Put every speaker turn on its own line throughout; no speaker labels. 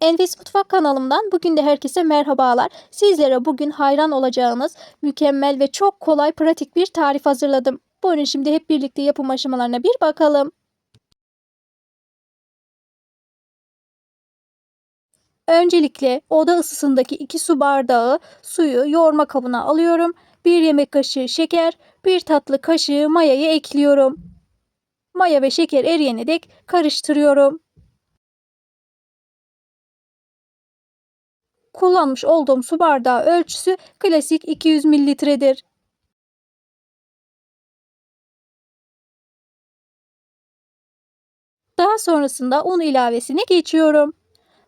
Enfes Mutfak kanalımdan bugün de herkese merhabalar. Sizlere bugün hayran olacağınız mükemmel ve çok kolay pratik bir tarif hazırladım. Buyurun şimdi hep birlikte yapım aşamalarına bir bakalım. Öncelikle oda ısısındaki 2 su bardağı suyu yoğurma kabına alıyorum. 1 yemek kaşığı şeker, 1 tatlı kaşığı mayayı ekliyorum. Maya ve şeker eriyene dek karıştırıyorum. Kullanmış olduğum su bardağı ölçüsü klasik 200 mililitredir. Daha sonrasında un ilavesine geçiyorum.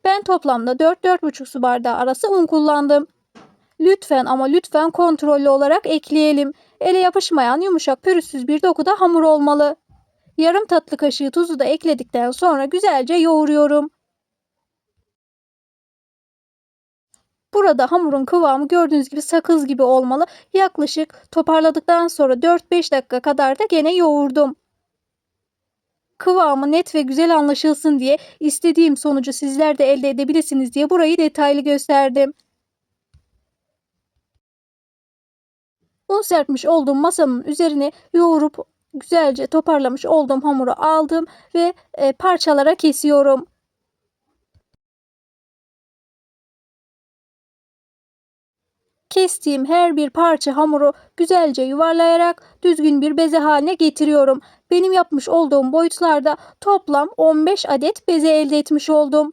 Ben toplamda 4-4,5 su bardağı arası un kullandım. Lütfen ama lütfen kontrollü olarak ekleyelim. Ele yapışmayan yumuşak pürüzsüz bir dokuda hamur olmalı. Yarım tatlı kaşığı tuzu da ekledikten sonra güzelce yoğuruyorum. Burada hamurun kıvamı gördüğünüz gibi sakız gibi olmalı. Yaklaşık toparladıktan sonra 4-5 dakika kadar da gene yoğurdum. Kıvamı net ve güzel anlaşılsın diye istediğim sonucu sizler de elde edebilirsiniz diye burayı detaylı gösterdim. Un serpmiş olduğum masanın üzerine yoğurup güzelce toparlamış olduğum hamuru aldım ve e, parçalara kesiyorum. Kestiğim her bir parça hamuru güzelce yuvarlayarak düzgün bir beze haline getiriyorum. Benim yapmış olduğum boyutlarda toplam 15 adet beze elde etmiş oldum.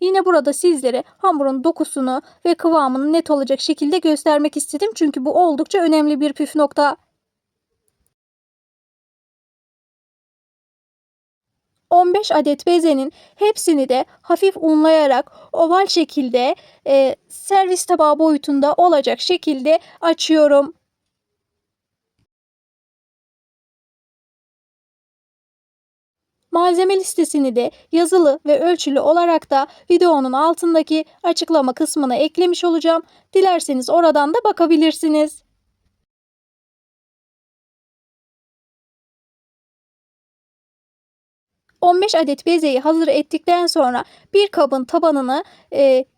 Yine burada sizlere hamurun dokusunu ve kıvamını net olacak şekilde göstermek istedim. Çünkü bu oldukça önemli bir püf nokta. 15 adet bezenin hepsini de hafif unlayarak oval şekilde e, servis tabağı boyutunda olacak şekilde açıyorum. Malzeme listesini de yazılı ve ölçülü olarak da videonun altındaki açıklama kısmına eklemiş olacağım. Dilerseniz oradan da bakabilirsiniz. 15 adet bezeyi hazır ettikten sonra bir kabın tabanını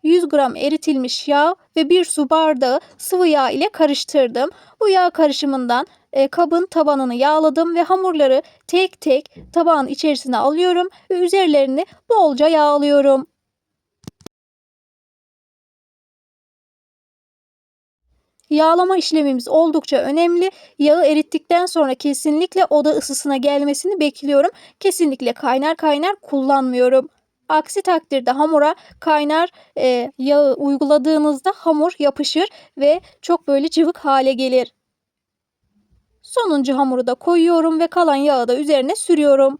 100 gram eritilmiş yağ ve bir su bardağı sıvı yağ ile karıştırdım. Bu yağ karışımından kabın tabanını yağladım ve hamurları tek tek tabağın içerisine alıyorum ve üzerlerini bolca yağlıyorum. Yağlama işlemimiz oldukça önemli. Yağı erittikten sonra kesinlikle oda ısısına gelmesini bekliyorum. Kesinlikle kaynar kaynar kullanmıyorum. Aksi takdirde hamura kaynar e, yağı uyguladığınızda hamur yapışır ve çok böyle cıvık hale gelir. Sonuncu hamuru da koyuyorum ve kalan yağı da üzerine sürüyorum.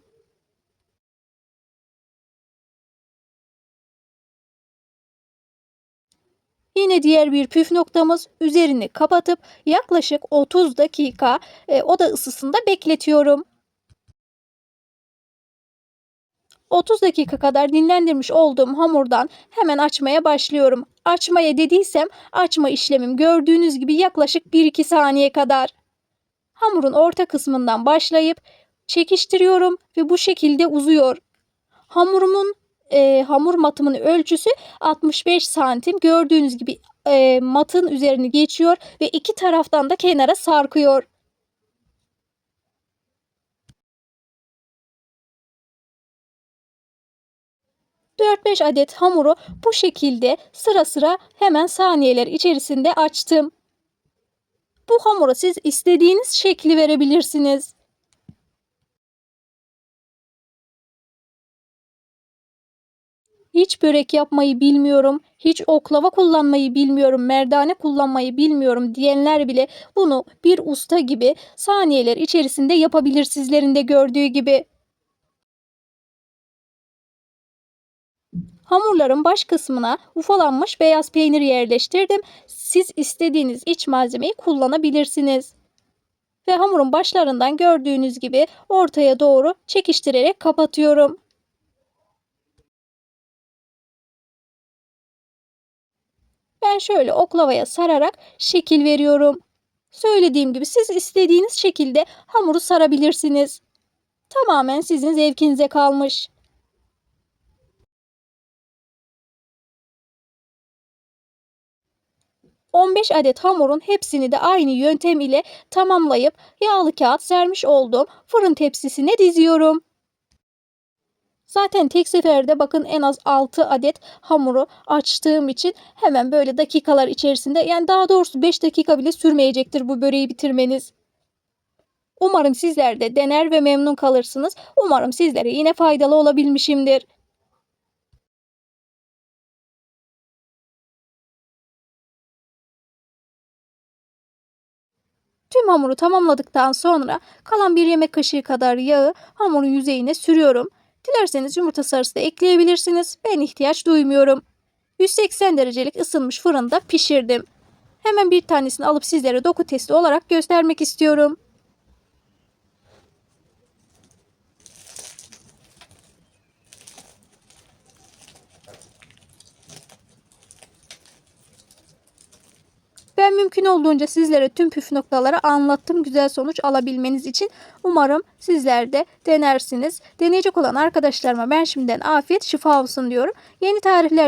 Yine diğer bir püf noktamız üzerini kapatıp yaklaşık 30 dakika e, oda ısısında bekletiyorum. 30 dakika kadar dinlendirmiş olduğum hamurdan hemen açmaya başlıyorum. Açmaya dediysem açma işlemim gördüğünüz gibi yaklaşık 1-2 saniye kadar. Hamurun orta kısmından başlayıp çekiştiriyorum ve bu şekilde uzuyor. Hamurumun e, hamur matımın ölçüsü 65 santim. Gördüğünüz gibi e, matın üzerini geçiyor ve iki taraftan da kenara sarkıyor. ...4-5 adet hamuru bu şekilde sıra sıra hemen saniyeler içerisinde açtım. Bu hamura siz istediğiniz şekli verebilirsiniz. Hiç börek yapmayı bilmiyorum, hiç oklava kullanmayı bilmiyorum, merdane kullanmayı bilmiyorum diyenler bile bunu bir usta gibi saniyeler içerisinde yapabilir sizlerin de gördüğü gibi. Hamurların baş kısmına ufalanmış beyaz peynir yerleştirdim. Siz istediğiniz iç malzemeyi kullanabilirsiniz. Ve hamurun başlarından gördüğünüz gibi ortaya doğru çekiştirerek kapatıyorum. Ben şöyle oklavaya sararak şekil veriyorum. Söylediğim gibi siz istediğiniz şekilde hamuru sarabilirsiniz. Tamamen sizin zevkinize kalmış. ...15 adet hamurun hepsini de aynı yöntem ile tamamlayıp yağlı kağıt sermiş olduğum fırın tepsisine diziyorum. Zaten tek seferde bakın en az 6 adet hamuru açtığım için hemen böyle dakikalar içerisinde yani daha doğrusu 5 dakika bile sürmeyecektir bu böreği bitirmeniz. Umarım sizler de dener ve memnun kalırsınız. Umarım sizlere yine faydalı olabilmişimdir. Tüm hamuru tamamladıktan sonra kalan bir yemek kaşığı kadar yağı hamurun yüzeyine sürüyorum. Dilerseniz yumurta sarısı da ekleyebilirsiniz. Ben ihtiyaç duymuyorum. 180 derecelik ısınmış fırında pişirdim. Hemen bir tanesini alıp sizlere doku testi olarak göstermek istiyorum. Ben mümkün olduğunca sizlere tüm püf noktaları anlattım güzel sonuç alabilmeniz için. Umarım sizler de denersiniz. Deneyecek olan arkadaşlarıma ben şimdiden afiyet şifa olsun diyorum. Yeni tarifler